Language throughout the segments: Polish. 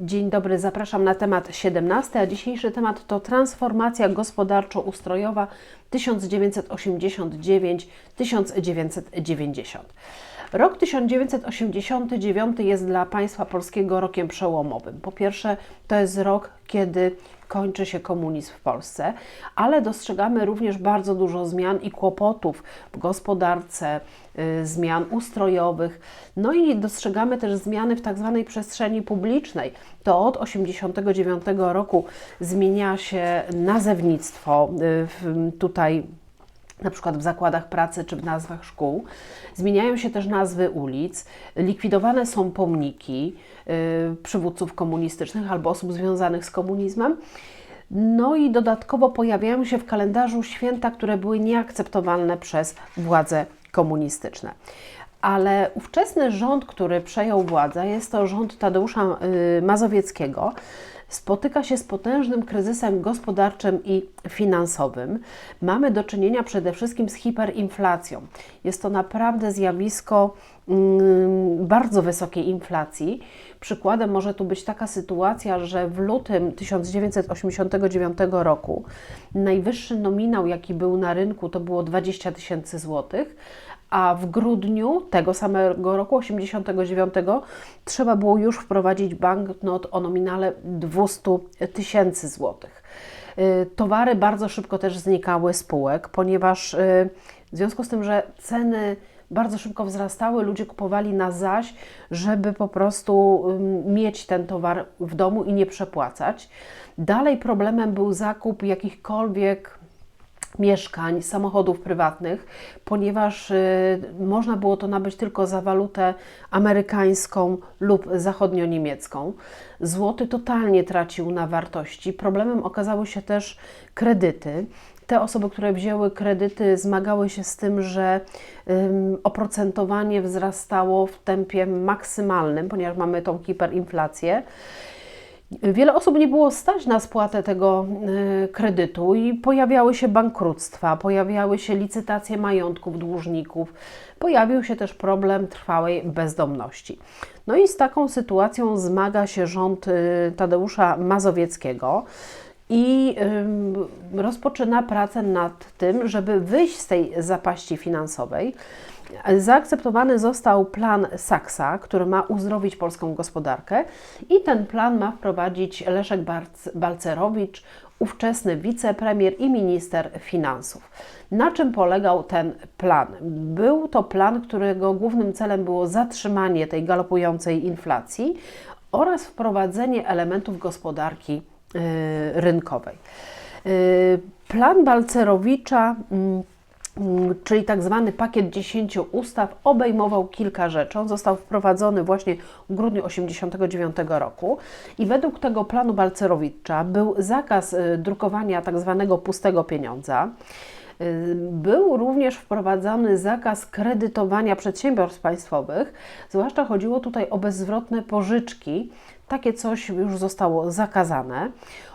Dzień dobry, zapraszam na temat 17, a dzisiejszy temat to transformacja gospodarczo-ustrojowa 1989-1990. Rok 1989 jest dla państwa polskiego rokiem przełomowym. Po pierwsze, to jest rok, kiedy kończy się komunizm w Polsce, ale dostrzegamy również bardzo dużo zmian i kłopotów w gospodarce, y, zmian ustrojowych. No i dostrzegamy też zmiany w tak zwanej przestrzeni publicznej. To od 1989 roku zmienia się nazewnictwo y, tutaj na przykład w zakładach pracy czy w nazwach szkół. Zmieniają się też nazwy ulic, likwidowane są pomniki y, przywódców komunistycznych albo osób związanych z komunizmem. No i dodatkowo pojawiają się w kalendarzu święta, które były nieakceptowalne przez władze komunistyczne. Ale ówczesny rząd, który przejął władzę, jest to rząd Tadeusza y, Mazowieckiego, spotyka się z potężnym kryzysem gospodarczym i finansowym. Mamy do czynienia przede wszystkim z hiperinflacją. Jest to naprawdę zjawisko mm, bardzo wysokiej inflacji. Przykładem może tu być taka sytuacja, że w lutym 1989 roku najwyższy nominał, jaki był na rynku, to było 20 tysięcy złotych, a w grudniu tego samego roku, 89, trzeba było już wprowadzić banknot o nominale 200 tysięcy złotych. Y, towary bardzo szybko też znikały z półek, ponieważ y, w związku z tym, że ceny bardzo szybko wzrastały, ludzie kupowali na zaś, żeby po prostu mieć ten towar w domu i nie przepłacać. Dalej problemem był zakup jakichkolwiek mieszkań, samochodów prywatnych, ponieważ y, można było to nabyć tylko za walutę amerykańską lub zachodnio-niemiecką. Złoty totalnie tracił na wartości. Problemem okazały się też kredyty. Te osoby, które wzięły kredyty, zmagały się z tym, że oprocentowanie wzrastało w tempie maksymalnym, ponieważ mamy tą hiperinflację. Wiele osób nie było stać na spłatę tego e, kredytu i pojawiały się bankructwa, pojawiały się licytacje majątków dłużników, pojawił się też problem trwałej bezdomności. No i z taką sytuacją zmaga się rząd e, Tadeusza Mazowieckiego i rozpoczyna pracę nad tym, żeby wyjść z tej zapaści finansowej. Zaakceptowany został plan Saksa, który ma uzdrowić polską gospodarkę i ten plan ma wprowadzić Leszek Balcerowicz, ówczesny wicepremier i minister finansów. Na czym polegał ten plan? Był to plan, którego głównym celem było zatrzymanie tej galopującej inflacji oraz wprowadzenie elementów gospodarki yy, rynkowej. Yy, plan Balcerowicza Mm, czyli tak zwany pakiet 10 ustaw, obejmował kilka rzeczy. On został wprowadzony właśnie w grudniu 1989 roku i według tego planu Balcerowicza był zakaz y, drukowania tak zwanego pustego pieniądza. Y, był również wprowadzany zakaz kredytowania przedsiębiorstw państwowych, zwłaszcza chodziło tutaj o bezzwrotne pożyczki. Takie coś już zostało zakazane.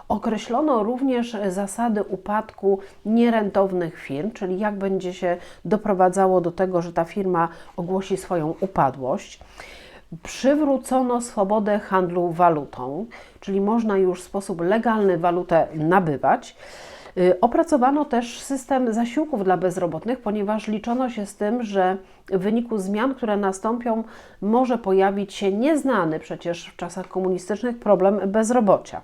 Określono również zasady upadku nierentownych firm, czyli jak będzie się doprowadzało do tego, że ta firma ogłosi swoją upadłość. Przywrócono swobodę handlu walutą, czyli można już w sposób legalny walutę nabywać. Y, opracowano też system zasiłków dla bezrobotnych, ponieważ liczono się z tym, że w wyniku zmian, które nastąpią, może pojawić się nieznany przecież w czasach komunistycznych problem bezrobocia.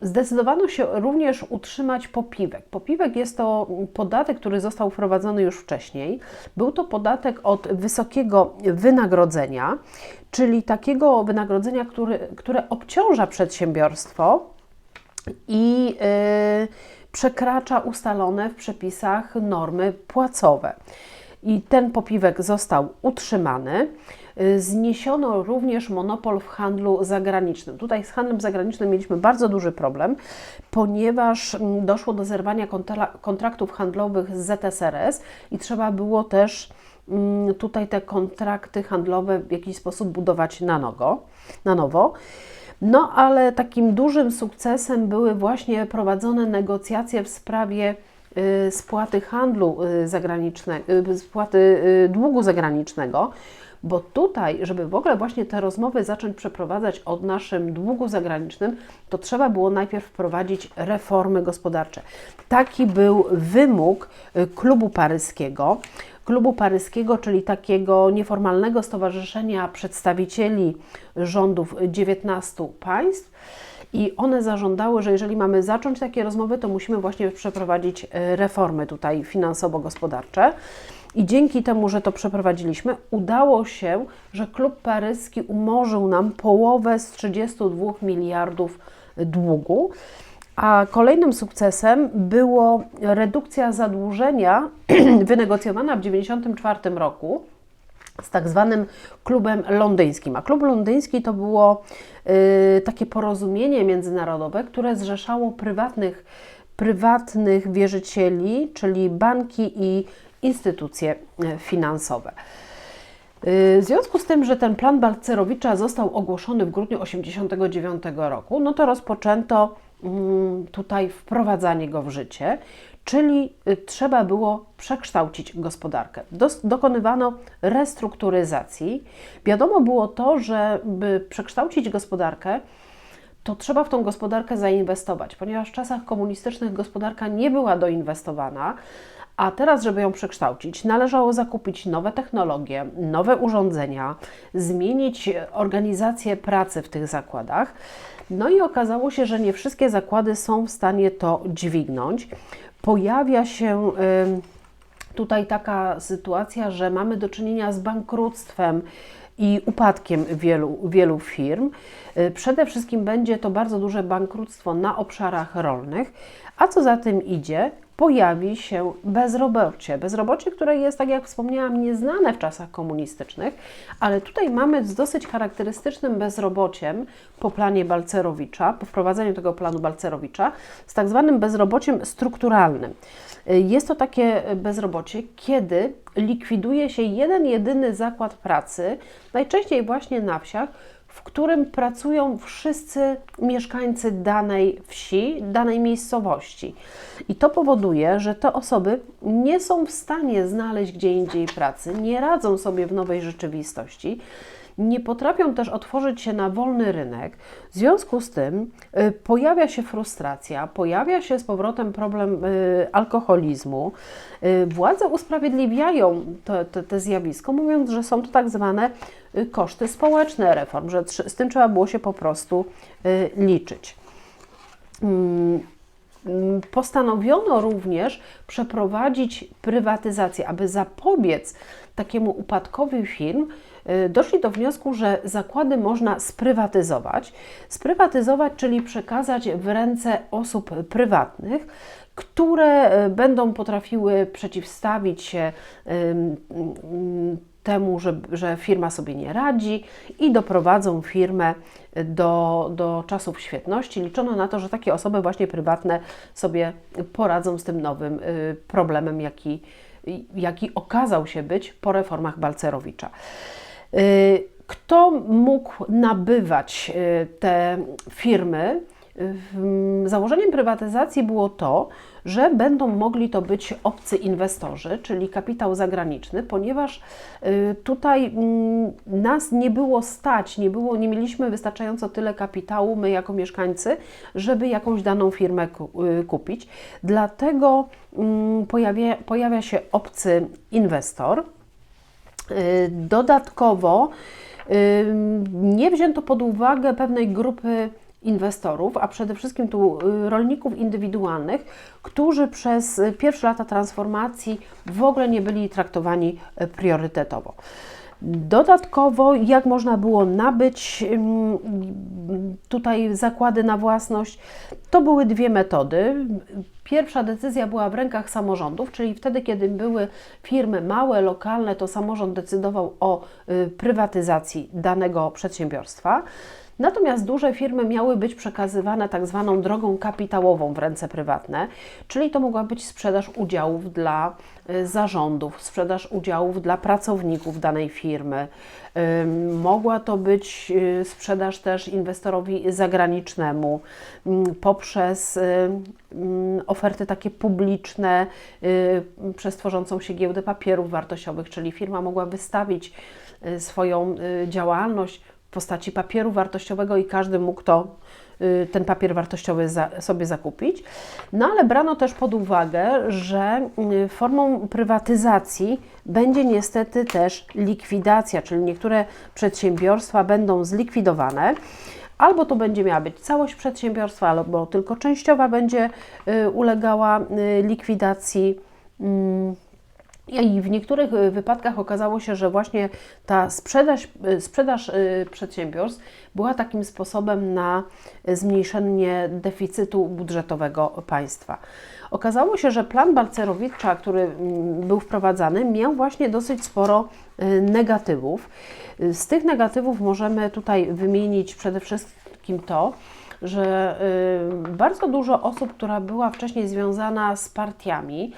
Zdecydowano się również utrzymać popiwek. Popiwek jest to podatek, który został wprowadzony już wcześniej. Był to podatek od wysokiego wynagrodzenia, czyli takiego wynagrodzenia, który, które obciąża przedsiębiorstwo i yy, przekracza ustalone w przepisach normy płacowe. I ten popiwek został utrzymany. Y, zniesiono również monopol w handlu zagranicznym. Tutaj z handlem zagranicznym mieliśmy bardzo duży problem, ponieważ mm, doszło do zerwania kontraktów handlowych z ZSRS i trzeba było też mm, tutaj te kontrakty handlowe w jakiś sposób budować na, nogo, na nowo. No ale takim dużym sukcesem były właśnie prowadzone negocjacje w sprawie y, spłaty handlu y, zagranicznego, spłaty długu zagranicznego, bo tutaj, żeby w ogóle właśnie te rozmowy zacząć przeprowadzać o naszym długu zagranicznym, to trzeba było najpierw wprowadzić reformy gospodarcze. Taki był wymóg y, klubu paryskiego. Klubu Paryskiego, czyli takiego nieformalnego stowarzyszenia przedstawicieli rządów 19 państw. I one zażądały, że jeżeli mamy zacząć takie rozmowy, to musimy właśnie przeprowadzić y, reformy tutaj finansowo-gospodarcze. I dzięki temu, że to przeprowadziliśmy, udało się, że klub paryski umorzył nam połowę z 32 miliardów długu. A kolejnym sukcesem było redukcja zadłużenia wynegocjowana w 1994 roku z tak zwanym klubem londyńskim. A klub londyński to było y, takie porozumienie międzynarodowe, które zrzeszało prywatnych, prywatnych wierzycieli, czyli banki i instytucje y, finansowe. Y, w związku z tym, że ten plan Balcerowicza został ogłoszony w grudniu 1989 roku, no to rozpoczęto mm, tutaj wprowadzanie go w życie, czyli y, trzeba było przekształcić gospodarkę. dokonywano restrukturyzacji. Wiadomo było to, że by przekształcić gospodarkę, to trzeba w tą gospodarkę zainwestować, ponieważ w czasach komunistycznych gospodarka nie była doinwestowana. A teraz, żeby ją przekształcić, należało zakupić nowe technologie, nowe urządzenia, zmienić organizację pracy w tych zakładach. No i okazało się, że nie wszystkie zakłady są w stanie to dźwignąć. Pojawia się tutaj taka sytuacja, że mamy do czynienia z bankructwem i upadkiem wielu, wielu firm. Y, przede wszystkim będzie to bardzo duże bankructwo na obszarach rolnych, a co za tym idzie, pojawi się bezrobocie. Bezrobocie, które jest, tak jak wspomniałam, nieznane w czasach komunistycznych, ale tutaj mamy z dosyć charakterystycznym bezrobociem po planie Balcerowicza, po wprowadzeniu tego planu Balcerowicza, z tak zwanym bezrobociem strukturalnym. Jest to takie bezrobocie, kiedy likwiduje się jeden jedyny zakład pracy, najczęściej właśnie na wsiach, w którym pracują wszyscy mieszkańcy danej wsi, danej miejscowości. I to powoduje, że te osoby nie są w stanie znaleźć gdzie indziej pracy, nie radzą sobie w nowej rzeczywistości nie potrafią też otworzyć się na wolny rynek. W związku z tym y, pojawia się frustracja, pojawia się z powrotem problem y, alkoholizmu. Y, władze usprawiedliwiają te, te, zjawisko, mówiąc, że są to tak zwane koszty społeczne reform, że z tym trzeba było się po prostu liczyć. Mm, mm, postanowiono również przeprowadzić prywatyzację, aby zapobiec takiemu upadkowi firm, Y, doszli do wniosku, że zakłady można sprywatyzować. Sprywatyzować, czyli przekazać w ręce osób prywatnych, które y, będą potrafiły przeciwstawić się temu, że, że firma sobie nie radzi i doprowadzą firmę do, do czasów świetności. Liczono na to, że takie osoby właśnie prywatne sobie poradzą z tym nowym y, problemem, jaki, jaki okazał się być po reformach Balcerowicza. Y, kto mógł nabywać y, te firmy? Założeniem prywatyzacji było to, że będą mogli to być obcy inwestorzy, czyli kapitał zagraniczny, ponieważ y, tutaj mm, nas nie było stać, nie, było, nie mieliśmy wystarczająco tyle kapitału, my jako mieszkańcy, żeby jakąś daną firmę kupić. Dlatego mm, pojawia, pojawia się obcy inwestor Y, dodatkowo y, nie wzięto pod uwagę pewnej grupy inwestorów, a przede wszystkim tu y, rolników indywidualnych, którzy przez pierwsze lata transformacji w ogóle nie byli traktowani priorytetowo. Dodatkowo, jak można było nabyć tutaj zakłady na własność, to były dwie metody. Pierwsza decyzja była w rękach samorządów, czyli wtedy, kiedy były firmy małe, lokalne, to samorząd decydował o y, prywatyzacji danego przedsiębiorstwa. Natomiast duże firmy miały być przekazywane tak zwaną drogą kapitałową w ręce prywatne, czyli to mogła być sprzedaż udziałów dla y, zarządów, sprzedaż udziałów dla pracowników danej firmy. Mogła to być y, sprzedaż też inwestorowi zagranicznemu poprzez oferty takie publiczne y, przez tworzącą się giełdę papierów wartościowych, czyli firma mogła wystawić y, swoją y, działalność postaci papieru wartościowego i każdy mógł to y, ten papier wartościowy sobie zakupić. No ale brano też pod uwagę, że y, formą prywatyzacji będzie niestety też likwidacja, czyli niektóre przedsiębiorstwa będą zlikwidowane. Albo to będzie miała być całość przedsiębiorstwa, albo tylko częściowa będzie y, ulegała likwidacji. I w niektórych y, wypadkach okazało się, że właśnie ta sprzedaż, y, sprzedaż y, przedsiębiorstw była takim sposobem na zmniejszenie deficytu budżetowego państwa. Okazało się, że plan Balcerowicza, który mm, był wprowadzany, miał właśnie dosyć sporo negatywów. Z tych negatywów możemy tutaj wymienić przede wszystkim to, że bardzo dużo osób, która była wcześniej związana z partiami,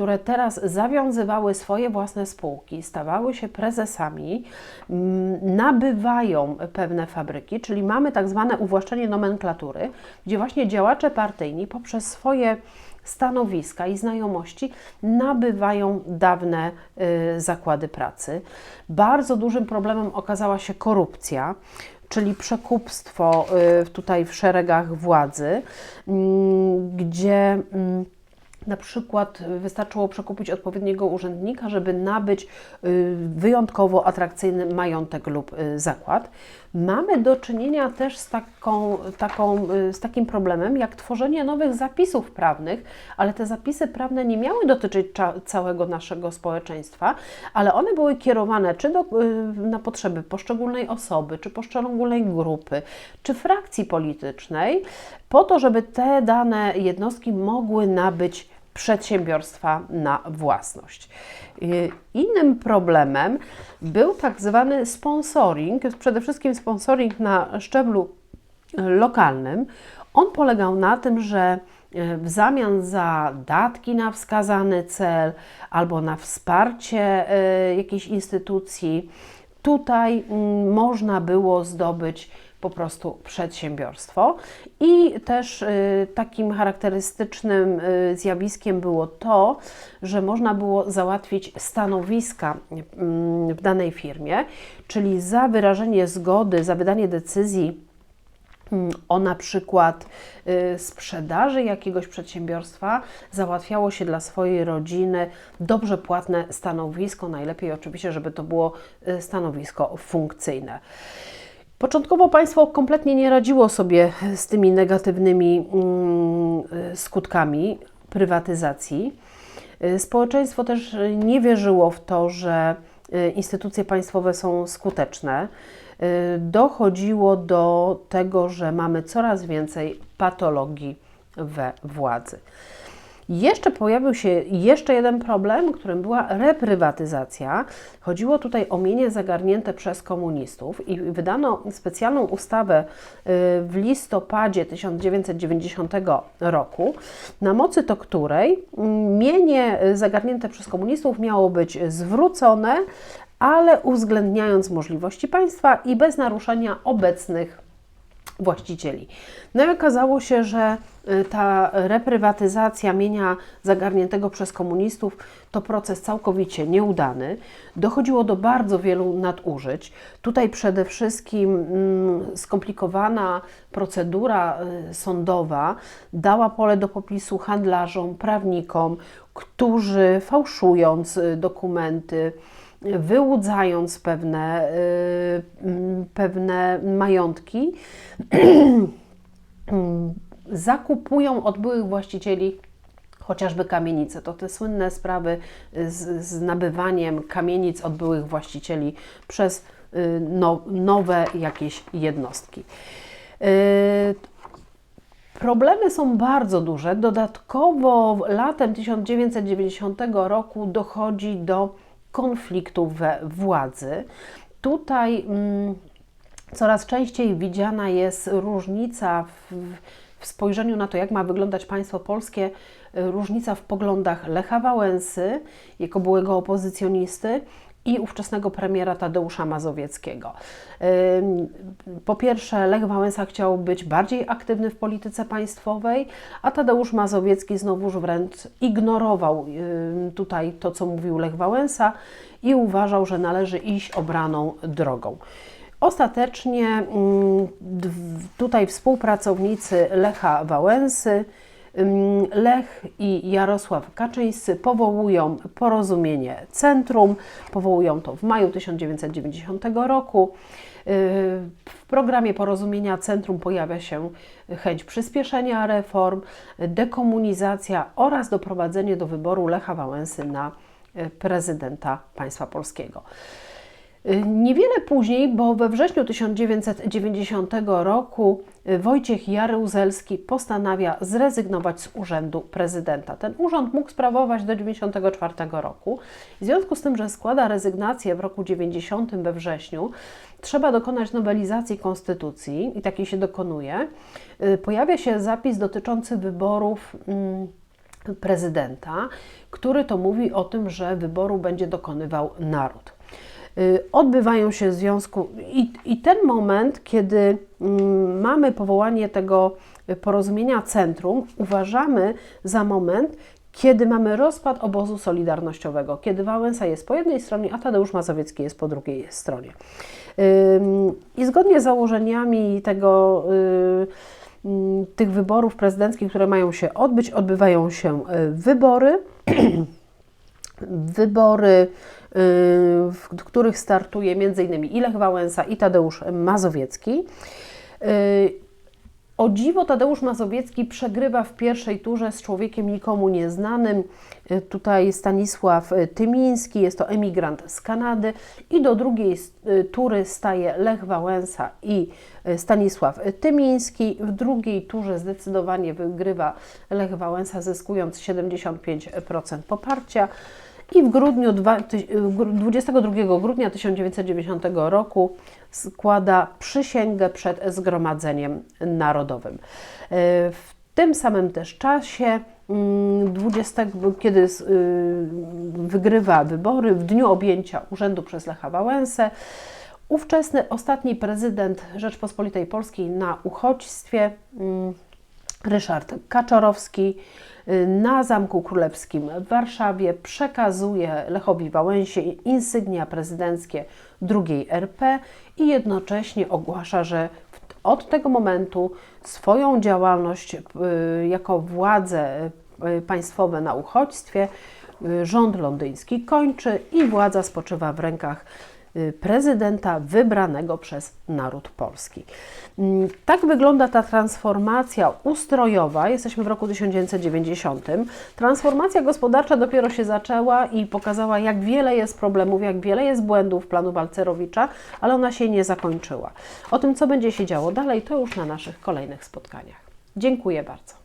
które teraz zawiązywały swoje własne spółki, stawały się prezesami, mm, nabywają pewne fabryki, czyli mamy tak zwane uwłaszczenie nomenklatury, gdzie właśnie działacze partyjni poprzez swoje stanowiska i znajomości nabywają dawne y, zakłady pracy. Bardzo dużym problemem okazała się korupcja czyli przekupstwo y, tutaj w szeregach władzy, mm, gdzie mm, na przykład wystarczyło przekupić odpowiedniego urzędnika, żeby nabyć y, wyjątkowo atrakcyjny majątek lub y, zakład. Mamy do czynienia też z, taką, taką, y, z takim problemem, jak tworzenie nowych zapisów prawnych, ale te zapisy prawne nie miały dotyczyć całego naszego społeczeństwa, ale one były kierowane czy do, na potrzeby poszczególnej osoby, czy poszczególnej grupy, czy frakcji politycznej, po to, żeby te dane jednostki mogły nabyć przedsiębiorstwa na własność. Innym problemem był tak zwany sponsoring, przede wszystkim sponsoring na szczeblu lokalnym. On polegał na tym, że w zamian za datki na wskazany cel albo na wsparcie jakiejś instytucji, tutaj mm, można było zdobyć po prostu przedsiębiorstwo. I też y, takim charakterystycznym y, zjawiskiem było to, że można było załatwić stanowiska y, w danej firmie, czyli za wyrażenie zgody, za wydanie decyzji mm, o na przykład y, sprzedaży jakiegoś przedsiębiorstwa załatwiało się dla swojej rodziny dobrze płatne stanowisko, najlepiej oczywiście, żeby to było stanowisko funkcyjne. Początkowo państwo kompletnie nie radziło sobie z tymi negatywnymi mm, skutkami prywatyzacji. Społeczeństwo też nie wierzyło w to, że y, instytucje państwowe są skuteczne. Y, Dochodziło do tego, że mamy coraz więcej patologii we władzy. Jeszcze pojawił się jeszcze jeden problem, którym była reprywatyzacja. Chodziło tutaj o mienie zagarnięte przez komunistów i wydano specjalną ustawę y, w listopadzie 1990 roku, na mocy to której mm, mienie zagarnięte przez komunistów miało być zwrócone, ale uwzględniając możliwości państwa i bez naruszenia obecnych właścicieli. No i okazało się, że y, ta reprywatyzacja mienia zagarniętego przez komunistów to proces całkowicie nieudany. Dochodziło do bardzo wielu nadużyć. Tutaj przede wszystkim mm, skomplikowana procedura y, sądowa dała pole do popisu handlarzom, prawnikom, którzy fałszując y, dokumenty, wyłudzając pewne, y, pewne majątki, zakupują od byłych właścicieli chociażby kamienice. To te słynne sprawy z, z nabywaniem kamienic od byłych właścicieli przez y, no, nowe jakieś jednostki. Y, Problemy są bardzo duże. Dodatkowo latem 1990 roku dochodzi do konfliktów władzy. Tutaj mm, coraz częściej widziana jest różnica w, w spojrzeniu na to, jak ma wyglądać państwo polskie, różnica w poglądach Lecha Wałęsy jako byłego opozycjonisty i ówczesnego premiera Tadeusza Mazowieckiego. Po pierwsze, Lech Wałęsa chciał być bardziej aktywny w polityce państwowej, a Tadeusz Mazowiecki znowuż wręcz ignorował tutaj to, co mówił Lech Wałęsa i uważał, że należy iść obraną drogą. Ostatecznie tutaj współpracownicy Lecha Wałęsy, Lech i Jarosław Kaczyńscy powołują porozumienie Centrum, powołują to w maju 1990 roku. Yy, W programie porozumienia Centrum pojawia się chęć przyspieszenia reform, dekomunizacja oraz doprowadzenie do wyboru Lecha Wałęsy na y, prezydenta państwa polskiego. Y, Niewiele później, bo we wrześniu 1990 roku y, Wojciech Jaruzelski postanawia zrezygnować z urzędu prezydenta. Ten urząd mógł sprawować do 1994 roku. W związku z tym, że składa rezygnację w roku 90 we wrześniu, trzeba dokonać nowelizacji konstytucji i takiej się dokonuje. Y, Pojawia się zapis dotyczący wyborów. mm, prezydenta, który to mówi o tym, że wyboru będzie dokonywał naród. Y, Odbywają się w związku i, i ten moment, kiedy mm, mamy powołanie tego porozumienia centrum, uważamy za moment, kiedy mamy rozpad obozu solidarnościowego, kiedy Wałęsa jest po jednej stronie, a Tadeusz Mazowiecki jest po drugiej stronie. I zgodnie z założeniami tego, y, mm, tych wyborów prezydenckich, które mają się odbyć, odbywają się y, wybory. wybory, y, w których startuje m.in. i Lech Wałęsa i Tadeusz Mazowiecki. Y, O dziwo Tadeusz Mazowiecki przegrywa w pierwszej turze z człowiekiem nikomu nieznanym. Y, Tutaj Stanisław Tymiński, jest to emigrant z Kanady i do drugiej tury staje Lech Wałęsa i Stanisław Tymiński. W drugiej turze zdecydowanie wygrywa Lech Wałęsa, zyskując 75% poparcia. I w grudniu dwa- ty- w gru- 22 grudnia 1990 roku składa przysięgę przed Zgromadzeniem Narodowym. E, W tym samym też czasie, mm, 20, kiedy s- y, wygrywa wybory, w dniu objęcia urzędu przez Lecha Wałęsę, ówczesny ostatni prezydent Rzeczpospolitej Polskiej na uchodźstwie, mm, Ryszard Kaczorowski y, na Zamku Królewskim w Warszawie przekazuje Lechowi Wałęsie insygnia prezydenckie drugiej RP i jednocześnie ogłasza, że od tego momentu swoją działalność y, jako władze y, państwowe na uchodźstwie y, rząd londyński kończy i władza spoczywa w rękach y, prezydenta wybranego przez naród polski. Mm, Tak wygląda ta transformacja ustrojowa. Jesteśmy w roku 1990. Transformacja gospodarcza dopiero się zaczęła i pokazała, jak wiele jest problemów, jak wiele jest błędów planu Balcerowicza, ale ona się nie zakończyła. O tym, co będzie się działo dalej, to już na naszych kolejnych spotkaniach. Dziękuję bardzo.